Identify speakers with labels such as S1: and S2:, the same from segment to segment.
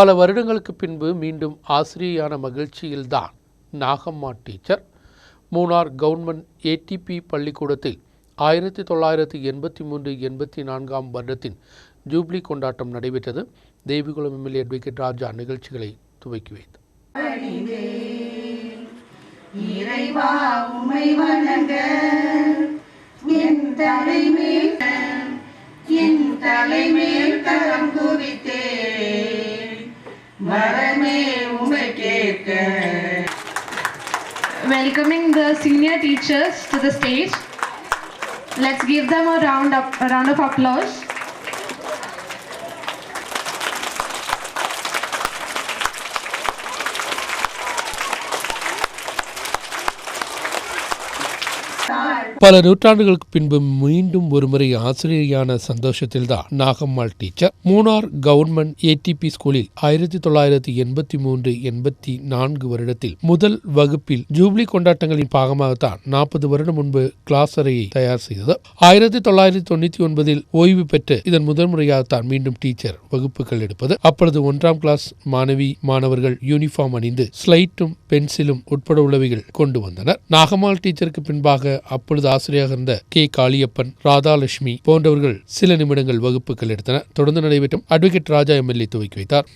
S1: பல வருடங்களுக்கு பின்பு மீண்டும் ஆசிரியையான மகிழ்ச்சியில்தான். Nagamma teacher Munnar government ADP பள்ளிக்கூடத்தில் ஆயிரத்தி தொள்ளாயிரத்தி எண்பத்தி மூன்று எண்பத்தி நான்காம் வருடத்தின் ஜூப்ளி கொண்டாட்டம் நடைபெற்றது. தேவிகுளம் எம்எல்ஏ அட்வொகேட் ராஜா நிகழ்ச்சிகளை துவக்கி வைத்தார்.
S2: இறைவா உமை வணங்க. என் தலைமேல் என் தலைமேல் கரம்
S3: welcoming the senior teachers to the stage. Let's give them a round up, a round of applause.
S1: பல நூற்றாண்டுகளுக்கு பின்பு மீண்டும் ஒருமுறை சந்தோஷத்தில் தான் Nagammal teacher. Munnar government ADP ஸ்கூலில் ஆயிரத்தி தொள்ளாயிரத்தி எண்பத்தி மூன்று எண்பத்தி நான்கு வருடத்தில் முதல் வகுப்பில் ஜூப்ளி கொண்டாட்டங்களின் பாகமாகத்தான் நாற்பது வருடம் முன்பு கிளாஸ் அறையை தயார் செய்தது. ஆயிரத்தி தொள்ளாயிரத்தி தொண்ணூத்தி ஒன்பதில் ஓய்வு பெற்று இதன் முதல் முறையாகத்தான் மீண்டும் டீச்சர் வகுப்புகள் எடுப்பது. அப்பொழுது ஒன்றாம் கிளாஸ் மாணவி மாணவர்கள் யூனிஃபார்ம் அணிந்து ஸ்லைட்டும் பென்சிலும் உட்பட உள்ளவைகள் கொண்டு வந்தனர். நாகம்மாள் டீச்சருக்கு பின்பாக அப்பொழுது ஆசிரியராக இருந்த கே. காளியப்பன் ராதாலட்சுமி போன்றவர்கள் சில நிமிடங்கள் வகுப்புகள் எடுத்தனர். தொடர்ந்து நடைபெற்ற அட்வொகேட் ராஜா எம்எல்ஏ துவக்கி வைத்தார்.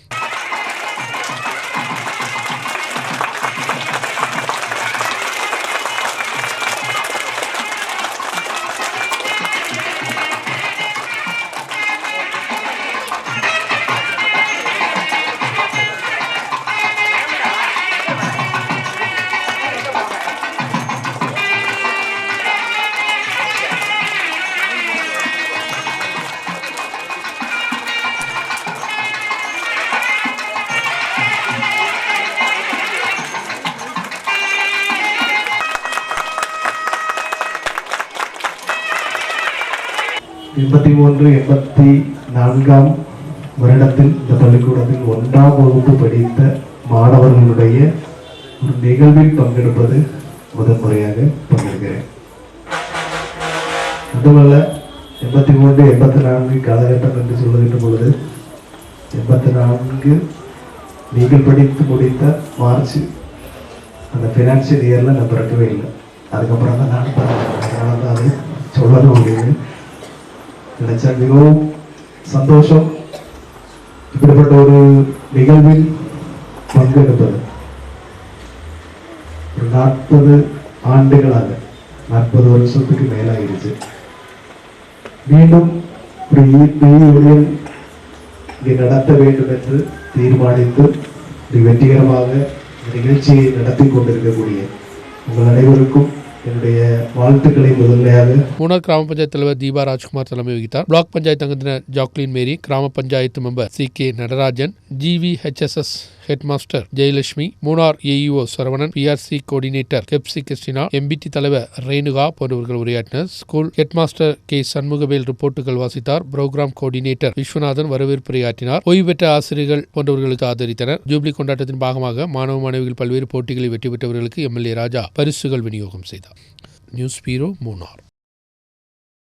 S4: எண்பத்தி மூன்று எண்பத்தி நான்காம் வருடத்தில் இந்த பள்ளிக்கூடத்தில் ஒன்றாம் வகுப்பு படித்த மாணவர்களுடைய ஒரு நிகழ்வில் பங்கெடுப்பது முதல் முறையாக பங்கெடுக்கிறேன். அதுமல்ல எண்பத்தி மூன்று எண்பத்தி நான்கு காலகட்டம் என்று சொல்லுகின்ற பொழுது எண்பத்தி நான்கு நீங்கள் படித்து முடித்த மார்ச் அந்த ஃபினான்ஷியல் இயரில் நான் பிறக்கவே இல்லை. அதுக்கப்புறம் தான் நான் பிறந்தேன். அதனால தான் அது சொல்லணும் அப்படின்னு நினைச்சா மிகவும் சந்தோஷம். இப்படிப்பட்ட ஒரு நிகழ்வில் பங்கெடுப்பது ஒரு நாற்பது ஆண்டுகளாக நாற்பது வருஷத்துக்கு மேலாகிடுச்சு மீண்டும் ஒரு ஈர்ப்பு இங்கே நடத்த வேண்டும் என்று தீர்மானித்து இது வெற்றிகரமாக நிகழ்ச்சியை நடத்தி கொண்டிருக்கக்கூடிய உங்கள் அனைவருக்கும் என்னுடைய வாழ்த்துக்களை முதன்மையாக
S1: மூணார் கிராம பஞ்சாயத்து தலைவர் தீபா ராஜ்குமார் தலைமை வகித்தார் பிளாக் பஞ்சாயத்து அங்கத்தினர் ஜாக்லின் மேரி கிராம panchayat member C K Natarajan GV HSS head master Jayalakshmi Munnar AEO Saravanan BRC coordinator Kepsi Christina MPT தலைவர் ரேணுகா போன்றவர்கள் உரையாற்றினர். School head master K. Shanmugavel ரிப்போர்ட்டுகள் வாசித்தார். புரோகிராம் கோஆர்டினேட்டர் விஸ்வநாதன் வரவேற்புரையாற்றினார் ஓய்வு பெற்ற ஆசிரியர்கள் போன்றவர்களுக்கு ஆதரித்தனர். ஜூப்ளி கொண்டாட்டத்தின் பாகமாக மாணவ மாணவிகள் பல்வேறு போட்டிகளில் வெற்றி பெற்றவர்களுக்கு எம்எல்ஏ ராஜா பரிசுகள் விநியோகம் செய்தார். News bureau Munnar.